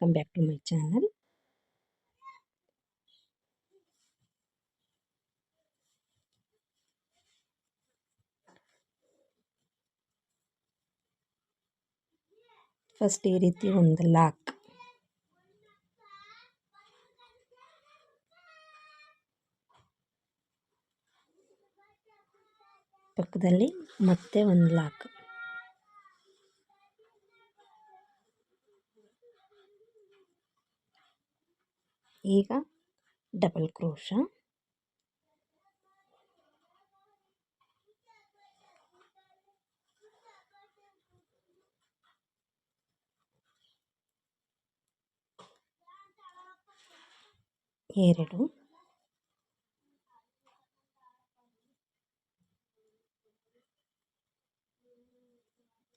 Welcome back to my channel first ಈ ರೀತಿ ಒಂದು ಲಾಕ್ ಪಕ್ಕದಲ್ಲಿ ಮತ್ತೆ ಒಂದು ಲಾಕ್ ಈಗ ಡಬಲ್ ಕ್ರೋಶ ಎರಡು.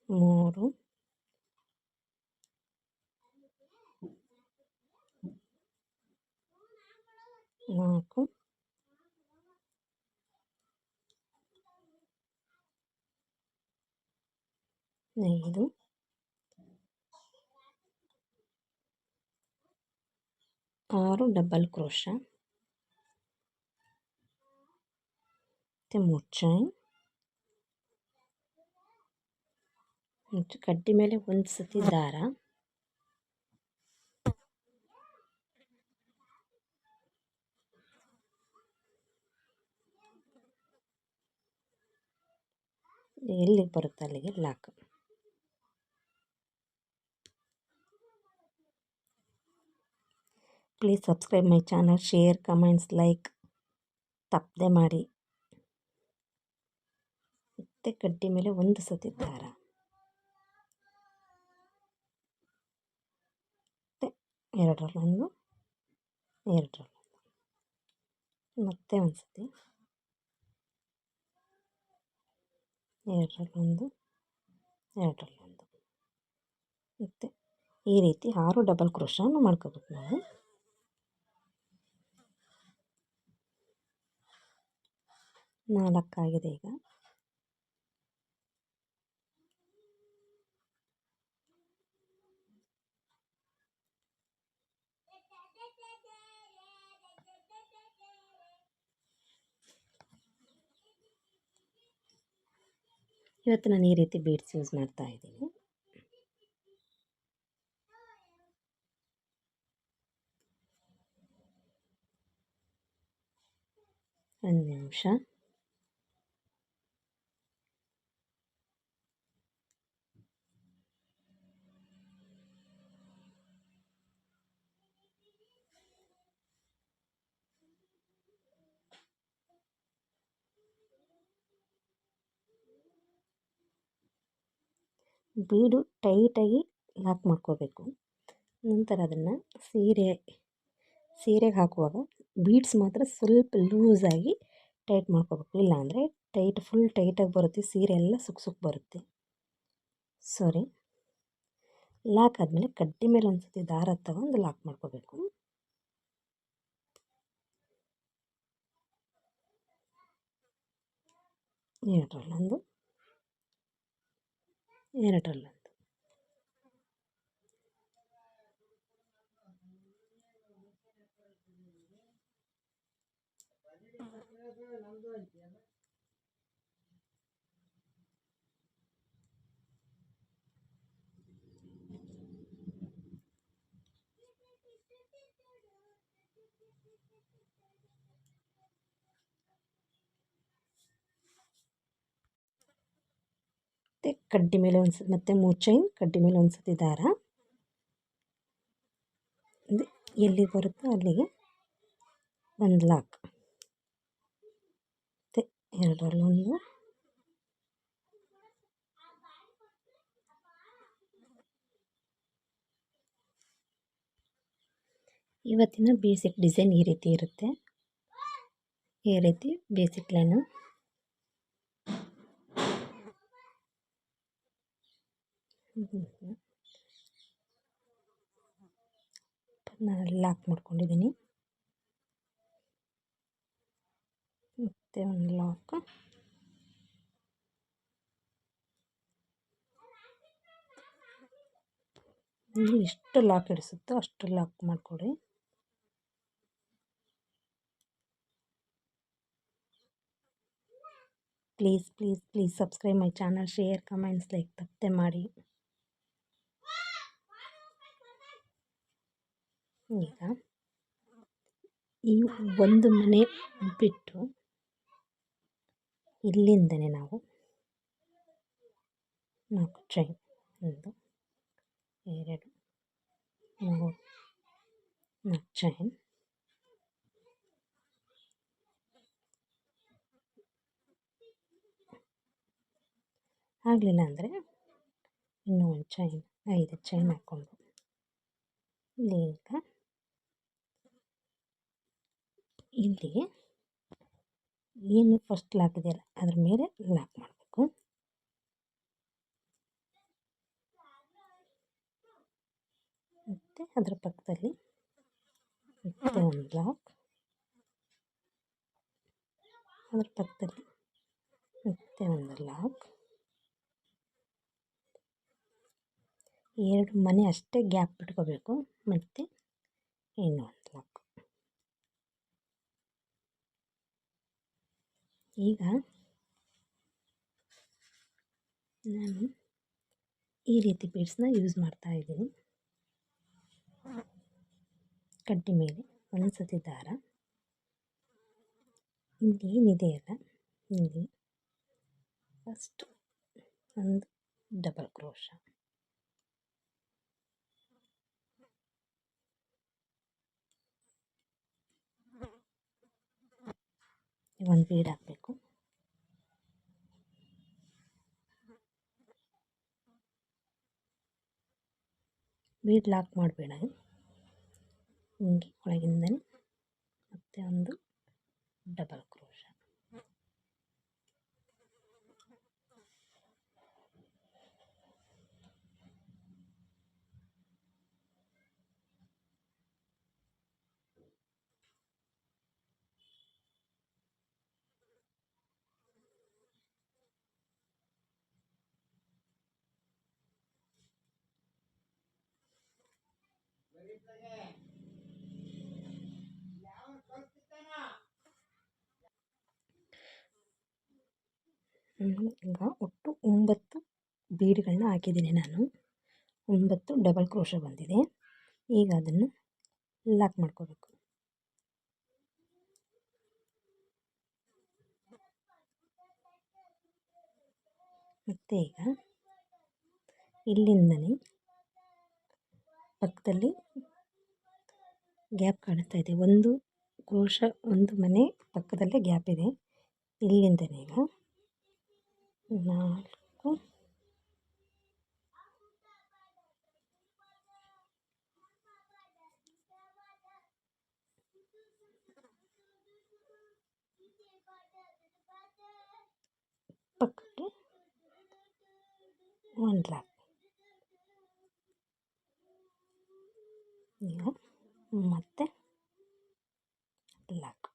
ಮೂರು. ನಾಲ್ಕು ಐದು ಆರು ಡಬಲ್ ಕ್ರೋಶ ಮತ್ತು ಮುಚ್ಚಾಯಿ ಮತ್ತು ಕಡ್ಡಿ ಮೇಲೆ ಒಂದು ಸತಿ ದಾರ ಎಲ್ಲಿಗೆ ಬರುತ್ತೆ ಅಲ್ಲಿಗೆ lock please subscribe my channel share comments like ತಪ್ಪದೆ ಮಾಡಿ. ಮತ್ತೆ ಕಡ್ಡಿ ಮೇಲೆ ಒಂದು ಸತಿ ದಾರ. ಮತ್ತು ಎರಡರಲ್ಲೊಂದು ಎರಡರಲ್ಲೊಂದು. ಮತ್ತೆ ಒಂದು ಸತಿ ಎರಡರಲ್ಲೊಂದು ಎರಡರಲ್ಲೊಂದು ಮತ್ತು ಈ ರೀತಿ ಆರು ಡಬಲ್ ಕ್ರೋಶನ್ನು ಮಾಡ್ಕೋಬೇಕು ನಾವು. ನಾಲ್ಕಾಗಿದೆ ಈಗ. ಇವತ್ತು ನಾನು ಈ ರೀತಿ ಬೀಡ್ಸ್ ಯೂಸ್ ಮಾಡ್ತಾ ಇದ್ದೀನಿ. ಒಂದು ನಿಮಿಷ. ಬೀಡು ಟೈಟಾಗಿ ಲಾಕ್ ಮಾಡ್ಕೋಬೇಕು. ನಂತರ ಅದನ್ನು ಸೀರೆ, ಸೀರೆಗೆ ಹಾಕುವಾಗ ಬೀಡ್ಸ್ ಮಾತ್ರ ಸ್ವಲ್ಪ ಲೂಸಾಗಿ ಟೈಟ್ ಮಾಡ್ಕೋಬೇಕು. ಇಲ್ಲಾಂದರೆ ಟೈಟ್, ಫುಲ್ ಟೈಟಾಗಿ ಬರುತ್ತೆ. ಸೀರೆ ಎಲ್ಲ ಸುಕ್ ಸುಕ್ ಬರುತ್ತೆ. ಸಾರಿ. ಲಾಕ್ ಆದಮೇಲೆ ಕಡ್ಡಿ ಮೇಲೆ ಒಂದು ಸತಿ ದಾರ ತಗೊಂಡು ಲಾಕ್ ಮಾಡ್ಕೋಬೇಕು. ಎರಡರಲ್ಲೊಂದು ಎರಡರಲ್ಲೊಂದು ಮತ್ತು ಕಡ್ಡಿ ಮೇಲೆ ಒಂದು ಮತ್ತು ಮೂಚೈನ್ ಕಡ್ಡಿ ಮೇಲೆ ಒಂದು ಸತಿ ದಾರ ಎಲ್ಲಿ ಬರುತ್ತೋ ಅಲ್ಲಿಗೆ ಒಂದು ಲಾಕ್ ಮತ್ತು ಎರಡರಲ್ಲೊಂದು ಇವತ್ತಿನ ಬೇಸಿಕ್ ಡಿಸೈನ್ ಈ ರೀತಿ ಇರುತ್ತೆ. ಈ ರೀತಿ ಬೇಸಿಕ್ ಲೈನು ನಾನು ಲಾಕ್ ಮಾಡ್ಕೊಂಡಿದ್ದೀನಿ ಮತ್ತು ಒಂದು ಲಾಕ್ ಎಷ್ಟು ಲಾಕ್ ಹಿಡಿಸುತ್ತೋ ಅಷ್ಟು ಲಾಕ್ ಮಾಡಿಕೊಡಿ. Please please please subscribe my channel share comments like ತಪ್ಪದೆ ಮಾಡಿ. ಈಗ ಈ ಒಂದು ಮನೆ ಬಿಟ್ಟು ಇಲ್ಲಿಂದನೇ ನಾವು ನಾಲ್ಕು ಚೈನ್ ಒಂದು ಎರಡು ಮೂರು ನಾಲ್ಕು ಚೈನ್ ಆಗಲಿಲ್ಲ ಅಂದರೆ ಇನ್ನೂ ಒಂದು ಚೈನ್ ಐದು ಚೈನ್ ಹಾಕ್ಕೊಂಡು. ಈಗ ಇಲ್ಲಿ ಏನು ಫಸ್ಟ್ ಲಾಕ್ ಇದೆಯಲ್ಲ ಅದ್ರ ಮೇಲೆ ಲಾಕ್ ಮಾಡಬೇಕು. ಮತ್ತು ಅದರ ಪಕ್ಕದಲ್ಲಿ ಮತ್ತೆ ಒಂದು ಲಾಕ್ ಅದರ ಪಕ್ಕದಲ್ಲಿ ಮತ್ತೆ ಒಂದು ಲಾಕ್ ಎರಡು ಮನೆ ಅಷ್ಟೇ ಗ್ಯಾಪ್ ಬಿಟ್ಕೋಬೇಕು ಮತ್ತು ಇನ್ನೊಂದು ಲಾಕ್ ಈಗ ನಾನು ಈ ರೀತಿ ಬೀಡ್ಸ್ನ ಯೂಸ್ ಮಾಡ್ತಾ ಇದ್ದೀನಿ. ಕಡ್ಡಿ ಮೇಲೆ ಒಂದು ಸತಿ ದಾರ. ಇಲ್ಲಿ ಏನಿದೆಯಲ್ಲ ಇಲ್ಲಿ ಫಸ್ಟ್ ಒಂದು ಡಬಲ್ ಕ್ರೋಶ ಒಂದು ಬೀಡ್ ಹಾಕಬೇಕು. ಬೀಡ್ ಲಾಕ್ ಮಾಡಬೇಡ. ಹಿಂಗೆ ಒಳಗಿಂದನೇ ಮತ್ತೆ ಒಂದು ಡಬಲ್ ಈಗ ಒಟ್ಟು ಒಂಬತ್ತು ಬೀಡ್ಗಳನ್ನ ಹಾಕಿದ್ದೀನಿ ನಾನು. ಒಂಬತ್ತು ಡಬಲ್ ಕ್ರೋಶ ಬಂದಿದೆ. ಈಗ ಅದನ್ನು ಲಾಕ್ ಮಾಡ್ಕೋಬೇಕು. ಮತ್ತು ಈಗ ಇಲ್ಲಿಂದನೇ ಪಕ್ಕದಲ್ಲಿ ಗ್ಯಾಪ್ ಕಾಣಿಸ್ತಾ ಇದೆ. ಒಂದು ಕ್ರೋಶ ಒಂದು ಮನೆ ಪಕ್ಕದಲ್ಲೇ ಗ್ಯಾಪ್ ಇದೆ. ಇಲ್ಲಿಂದನೇ ಈಗ ನಾಲ್ಕು. ಪಕ್ಕಕ್ಕೆ ಒಂದು ಲಾಕ್ ಈಗ ಮತ್ತೆ ಲಾಕ್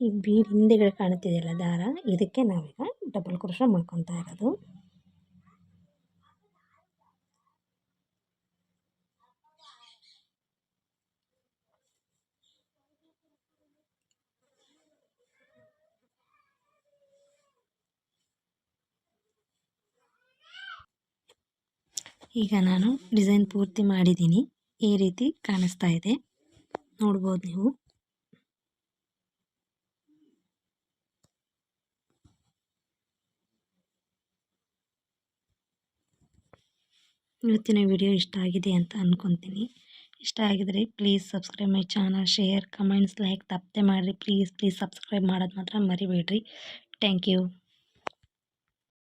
ಈ ಬೀಡ್ ಹಿಂದೆಗಡೆ ಕಾಣುತ್ತಿದೆಯಲ್ಲ ದಾರ, ಇದಕ್ಕೆ ನಾವೀಗ ಡಬಲ್ ಕ್ರೋಶ ಮಾಡ್ಕೊತಾ ಇರೋದು. ಈಗ ನಾನು ಡಿಸೈನ್ ಪೂರ್ತಿ ಮಾಡಿದ್ದೀನಿ. ಈ ರೀತಿ ಕಾಣಿಸ್ತಾ ಇದೆ. ನೋಡ್ಬೋದು ನೀವು. ಇವತ್ತಿನ ವಿಡಿಯೋ ಇಷ್ಟ ಆಗಿದೆ ಅಂತ ಅಂದ್ಕೊತೀನಿ ಇಷ್ಟ ಆಗಿದ್ರೆ please subscribe my channel share comments like ತಪ್ಪದೆ ಮಾಡಿರಿ. ಪ್ಲೀಸ್ ಪ್ಲೀಸ್ ಸಬ್ಸ್ಕ್ರೈಬ್ ಮಾಡೋದು ಮಾತ್ರ ಮರಿಬೇಡ್ರಿ. Thank you